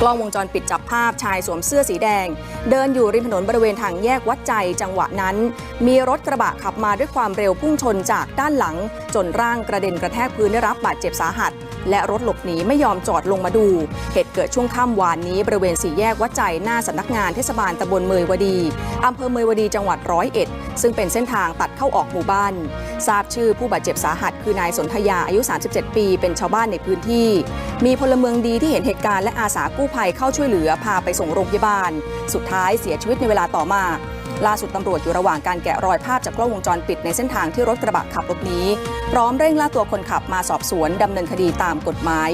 กล้องวงจรปิดจับภาพชายสวมเสื้อสีแดง เดินอยู่ริมถนนบริเวณทางแยกวัดใจจังหวะนั้น มีรถกระบะขับมาด้วยความเร็วพุ่งชนจากด้านหลัง จนร่างกระเด็นกระแทกพื้นได้รับบาดเจ็บสาหัส และรถหลบหนีไม่ยอมจอดลงมาดู เหตุเกิดช่วงค่ำวานนี้บริเวณสี่แยกวัดใจหน้าสำนักงานเทศบาลตำบลเมยวดีอำเภอเมยวดีจังหวัดร้อยเอ็ดซึ่งเป็นเส้นทางตัดเข้าออกหมู่บ้าน ทราบชื่อผู้บาดเจ็บสาหัส คือนายสนธยาอายุ 37 ปี เป็นชาวบ้านในพื้นที่ มีพลเมืองดีที่เห็นเหตุการณ์และอาสากู้ภัยเข้าช่วยเหลือพาไปส่งโรงพยาบาล สุดท้ายเสียชีวิตในเวลาต่อมา ล่าสุดตำรวจอยู่ระหว่างการแกะรอยภาพจากกล้องวงจรปิดในเส้นทางที่รถกระบะขับรถนี้ พร้อมเร่งล่าตัวคนขับมาสอบสวนดำเนินคดีตามกฎหมาย